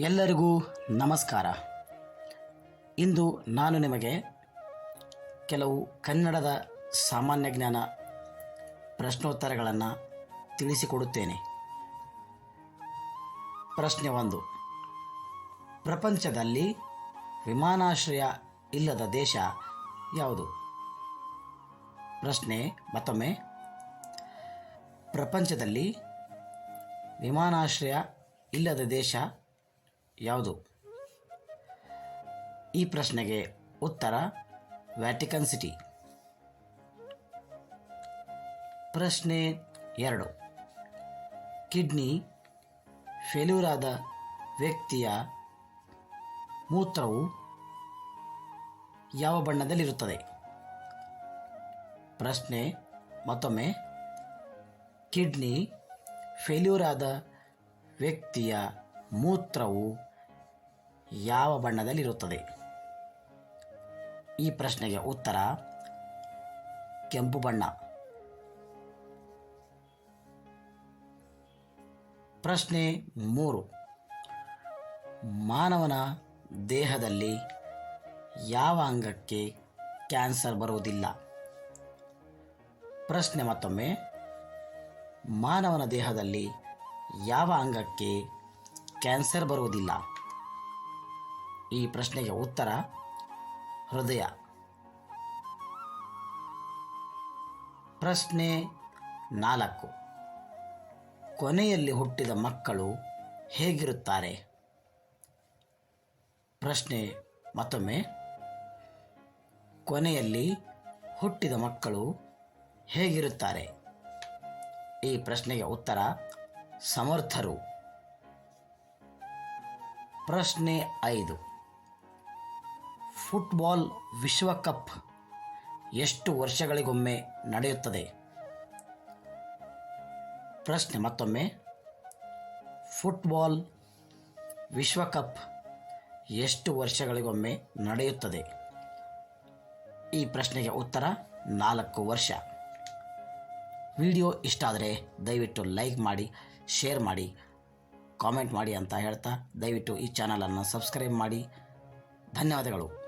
ಎಲ್ಲರಿಗೂ ನಮಸ್ಕಾರ. ಇಂದು ನಾನು ನಿಮಗೆ ಕೆಲವು ಕನ್ನಡದ ಸಾಮಾನ್ಯ ಜ್ಞಾನ ಪ್ರಶ್ನೋತ್ತರಗಳನ್ನು ತಿಳಿಸಿಕೊಡುತ್ತೇನೆ. ಪ್ರಶ್ನೆ ಒಂದು. ಪ್ರಪಂಚದಲ್ಲಿ ವಿಮಾನಾಶ್ರಯ ಇಲ್ಲದ ದೇಶ ಯಾವುದು? ಪ್ರಶ್ನೆ ಮತ್ತೊಮ್ಮೆ. ಪ್ರಪಂಚದಲ್ಲಿ ವಿಮಾನಾಶ್ರಯ ಇಲ್ಲದ ದೇಶ ಯಾವುದು? ಈ ಪ್ರಶ್ನೆಗೆ ಉತ್ತರ, ವ್ಯಾಟಿಕನ್ ಸಿಟಿ. ಪ್ರಶ್ನೆ ಎರಡು. ಕಿಡ್ನಿ ಫೇಲ್ಯೂರ್ ಆದ ವ್ಯಕ್ತಿಯ ಮೂತ್ರವು ಯಾವ ಬಣ್ಣದಲ್ಲಿರುತ್ತದೆ? ಪ್ರಶ್ನೆ ಮತ್ತೊಮ್ಮೆ. ಕಿಡ್ನಿ ಫೇಲ್ಯೂರ್ ಆದ ವ್ಯಕ್ತಿಯ ಮೂತ್ರವು ಯಾವ ಬಣ್ಣದಲ್ಲಿರುತ್ತದೆ? ಈ ಪ್ರಶ್ನೆಗೆ ಉತ್ತರ, ಕೆಂಪು ಬಣ್ಣ. ಪ್ರಶ್ನೆ ಮೂರು. ಮಾನವನ ದೇಹದಲ್ಲಿ ಯಾವ ಅಂಗಕ್ಕೆ ಕ್ಯಾನ್ಸರ್ ಬರುವುದಿಲ್ಲ? ಪ್ರಶ್ನೆ ಮತ್ತೊಮ್ಮೆ. ಮಾನವನ ದೇಹದಲ್ಲಿ ಯಾವ ಅಂಗಕ್ಕೆ ಕ್ಯಾನ್ಸರ್ ಬರುವುದಿಲ್ಲ? ಈ ಪ್ರಶ್ನೆಗೆ ಉತ್ತರ, ಹೃದಯ. ಪ್ರಶ್ನೆ ನಾಲ್ಕು. ಕೊನೆಯಲ್ಲಿ ಹುಟ್ಟಿದ ಮಕ್ಕಳು ಹೇಗಿರುತ್ತಾರೆ? ಪ್ರಶ್ನೆ ಮತ್ತೊಮ್ಮೆ. ಕೊನೆಯಲ್ಲಿ ಹುಟ್ಟಿದ ಮಕ್ಕಳು ಹೇಗಿರುತ್ತಾರೆ? ಈ ಪ್ರಶ್ನೆಗೆ ಉತ್ತರ, ಸಮರ್ಥರು. ಪ್ರಶ್ನೆ ಐದು. ಫುಟ್ಬಾಲ್ ವಿಶ್ವಕಪ್ ಎಷ್ಟು ವರ್ಷಗಳಿಗೊಮ್ಮೆ ನಡೆಯುತ್ತದೆ? ಪ್ರಶ್ನೆ ಮತ್ತೊಮ್ಮೆ. ಫುಟ್ಬಾಲ್ ವಿಶ್ವಕಪ್ ಎಷ್ಟು ವರ್ಷಗಳಿಗೊಮ್ಮೆ ನಡೆಯುತ್ತದೆ? ಈ ಪ್ರಶ್ನೆಗೆ ಉತ್ತರ, ನಾಲ್ಕು ವರ್ಷ. ವಿಡಿಯೋ ಇಷ್ಟ ಆದರೆ ದಯವಿಟ್ಟು ಲೈಕ್ ಮಾಡಿ, ಶೇರ್ ಮಾಡಿ, ಕಾಮೆಂಟ್ ಮಾಡಿ ಅಂತ ಹೇಳ್ತಾ ದಯವಿಟ್ಟು ಈ ಚಾನಲನ್ನು ಸಬ್ಸ್ಕ್ರೈಬ್ ಮಾಡಿ. ಧನ್ಯವಾದಗಳು.